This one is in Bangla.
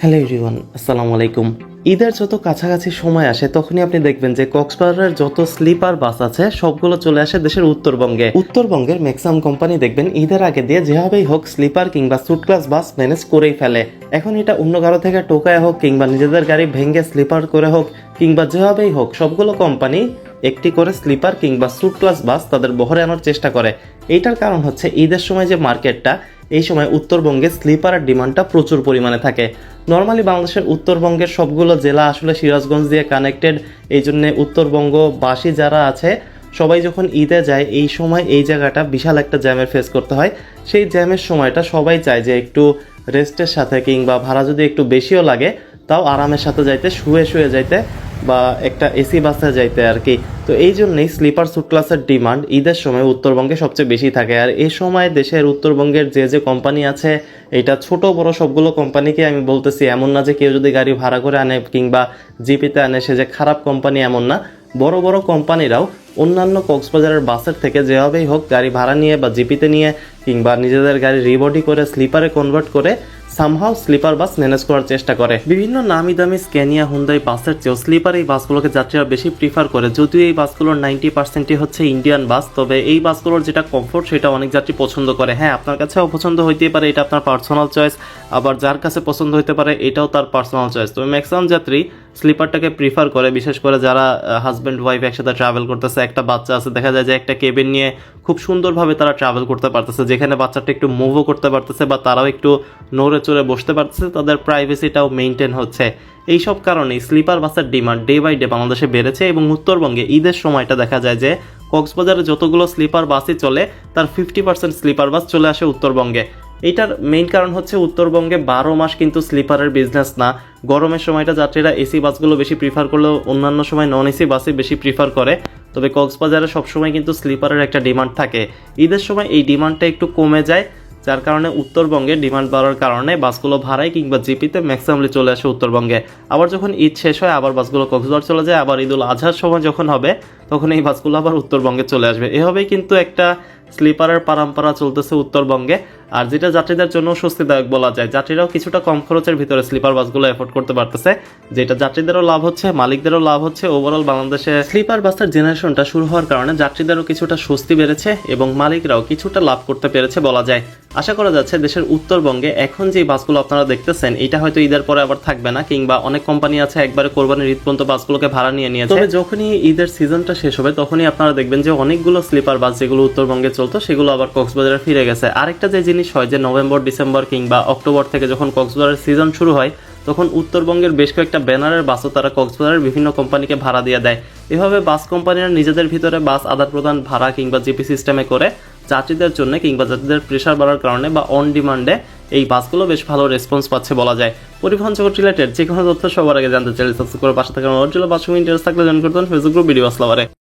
হ্যালো এভরিওয়ান আসসালামু আলাইকুম ঈদের যত কাছাকাছি সময় আসে, তখনই আপনি দেখবেন যে কক্সবাজারের যত স্লিপার বাস আছে, সবগুলো চলে আসে দেশের উত্তরবঙ্গে। উত্তরবঙ্গের ম্যাক্সিমাম কোম্পানি দেখবেন, ঈদের আগে দিয়ে যেভাবেই হোক স্লিপার কিংবা সুট ক্লাস বাস ম্যানেজ করেই ফেলে। এখন এটা অন্য কারও থেকে টোকায় হোক কিংবা নিজেদের গাড়ি ভেঙে স্লিপার করে হোক কিংবা যেভাবেই হোক, সবগুলো কোম্পানি একটি করে স্লিপার কিংবা সুট ক্লাস বাস তাদের বহরে আনার চেষ্টা করে। এইটার কারণ হচ্ছে ঈদের সময় যে মার্কেটটা, এই সময় উত্তরবঙ্গে স্লিপারের ডিমান্ডটা প্রচুর পরিমাণে থাকে। নর্মালি বাংলাদেশের উত্তরবঙ্গের সবগুলো জেলা আসলে সিরাজগঞ্জ দিয়ে কানেক্টেড। এই জন্যে উত্তরবঙ্গবাসী যারা আছে, সবাই যখন ঈদে যায়, এই সময় এই জায়গাটা বিশাল একটা জ্যামের ফেস করতে হয়। সেই জ্যামের সময়টা সবাই চায় যে একটু রেস্টের সাথে কিংবা ভাড়া যদি একটু বেশিও লাগে, তাও আরামের সাথে যাইতে, শুয়ে শুয়ে যাইতে। বা একটা এসি বাসে যাইতে আর কি। তো এই জন্যই স্লিপার সুট ক্লাসের ডিমান্ড ঈদের সময় উত্তরবঙ্গে সবচেয়ে বেশি থাকে। আর এই সময় দেশের উত্তরবঙ্গের যে যে কোম্পানি আছে, এটা ছোট, বড় সবগুলো কোম্পানিকে আমি বলতেছি, এমন না যে কেউ যদি গাড়ি ভাড়া করে আনে কিংবা জিপিতে আনে, সে যে খারাপ কোম্পানি এমন না। বড় বড় কোম্পানিরাও অন্যান্য কক্সবাজারের বাসের থেকে যেভাবেই হোক গাড়ি ভাড়া নিয়ে বা জিপিতে নিয়ে কিংবা নিজেদের গাড়ি রিবডি করে, স্লিপারে কনভার্ট করে সামহাও স্লিপার বাস ম্যানেজ করার চেষ্টা করে। বিভিন্ন নামি দামি স্ক্যানিয়া হুন্দাই বাসের চেয়েও স্লিপার এই বাসগুলোকে যাত্রীরা বেশি প্রিফার করে। যদিও এই বাসগুলোর নাইনটি পার্সেন্টই হচ্ছে ইন্ডিয়ান বাস তবে এই বাসগুলোর যেটা কমফোর্ট সেটা অনেক যাত্রী পছন্দ করে। হ্যাঁ আপনার কাছেও পছন্দ হইতেই পারে, এটা আপনার পার্সোনাল চয়েস আবার যার কাছে পছন্দ হইতে পারে, এটাও তার পার্সোনাল চয়েস তবে ম্যাক্সিমাম যাত্রী স্লিপারটাকে প্রিফার করে, বিশেষ করে যারা হাজব্যান্ড ওয়াইফ একসাথে ট্রাভেল করতেছে, একটা বাচ্চা আছে, দেখা যায় যে একটা কেবিন নিয়ে খুব সুন্দরভাবে তারা ট্রাভেল করতে পারতেছে, যেখানে বাচ্চাটা একটু মুভও করতে পারতেছে, বা তারাও একটু নড়ে চড়ে বসতে পারতেছে, তাদের প্রাইভেসিটাও মেনটেন হচ্ছে। এইসব কারণেই স্লিপার বাসের ডিমান্ড ডে বাই ডে বাংলাদেশে বেড়েছে এবং উত্তরবঙ্গে ঈদের সময়টা দেখা যায় যে, কক্সবাজারে যতগুলো স্লিপার বাসই চলে, তার ফিফটি পার্সেন্ট স্লিপার বাস চলে আসে উত্তরবঙ্গে। এইটার মেইন কারণ হচ্ছে উত্তরবঙ্গে বারো মাস কিন্তু স্লিপারের বিজনেস না। গরমের সময়টা যাত্রীরা এসি বাসগুলো বেশি প্রিফার করলেও অন্যান্য সময় নন এসি বাসই বেশি প্রিফার করে। তবে কক্সবাজারে সবসময় কিন্তু স্লিপারের একটা ডিমান্ড থাকে। ঈদের সময় এই ডিমান্ডটা একটু কমে যায়। যার কারণে উত্তরবঙ্গে ডিমান্ড বাড়ার কারণে বাসগুলো ভাড়ায় কিংবা জিপিতে ম্যাক্সিমামলি চলে আসে উত্তরবঙ্গে। আবার যখন ঈদ শেষ হয়, আবার বাসগুলো কক্সবাজার চলে যায়, আবার ঈদুল আজহার সময় যখন হবে, তখন এই বাসগুলো আবার উত্তরবঙ্গে চলে আসবে। এভাবেই কিন্তু একটা স্লিপারের পারাম্পরা চলতেছে উত্তরবঙ্গে। আর যেটা যাত্রীদের জন্য স্বস্তিদায়ক বলা যায়, যাত্রীরাও কিছুটা কম খরচের ভিতরে স্লিপার বাসগুলো এফোর্ড করতে পারতেছে। যেটা যাত্রীদেরও লাভ হচ্ছে, মালিকদেরও লাভ হচ্ছে। ওভারঅল বাংলাদেশে স্লিপার বাসের জেনারেশনটা শুরু হওয়ার কারণে যাত্রীদেরও কিছুটা স্বস্তি বেড়েছে এবং মালিকরাও কিছুটা লাভ করতে পেরেছে বলা যায়। আশা করা যাচ্ছে দেশের উত্তরবঙ্গে এখন যে বাসগুলো আপনারা দেখতেছেন, এটা হয়তো ঈদের পরে আবার থাকবে না, কিংবা অনেক কোম্পানি আছে একবারে কোরবানির ঈদ পর্যন্ত বাসগুলোকে ভাড়া নিয়ে নিয়েছে। যখনই ঈদের সিজনটা শেষ হবে, তখনই আপনারা দেখবেন যে অনেকগুলো স্লিপার বাস যেগুলো উত্তরবঙ্গে চলতো, সেগুলো আবার কক্সবাজারে ফিরে গেছে। আরেকটা যে জিনিস হয় যে নভেম্বর, ডিসেম্বর কিংবা অক্টোবর থেকে যখন কক্সবাজারের সিজন শুরু হয়, তখন উত্তরবঙ্গের বেশ কয়েকটা ব্যানারের বাসও তারা কক্সবাজারের বিভিন্ন কোম্পানিকে ভাড়া দিয়ে দেয়। এভাবে বাস কোম্পানিরা নিজেদের ভিতরে বাস, আদান প্রদান, ভাড়া কিংবা জিপি সিস্টেমে করে যাত্রীদের জন্য কিংবা যাত্রীদের প্রেশার বাড়ার কারণে বা অন ডিমান্ডে এই বাসগুলো বেশ ভালো রেসপন্স পাচ্ছে বলা যায়। পরিবহন জগৎ রিলেটেড যে কোনো তথ্য সবার আগে জানতে চাইলে সাবস্ক্রাইব করে পাশে থাকার অনুরোধ ছিল। ইন্টারেস্ট থাকলে জয়েন করতেন ফেসবুক গ্রুপ ভিডিও আসলাবারে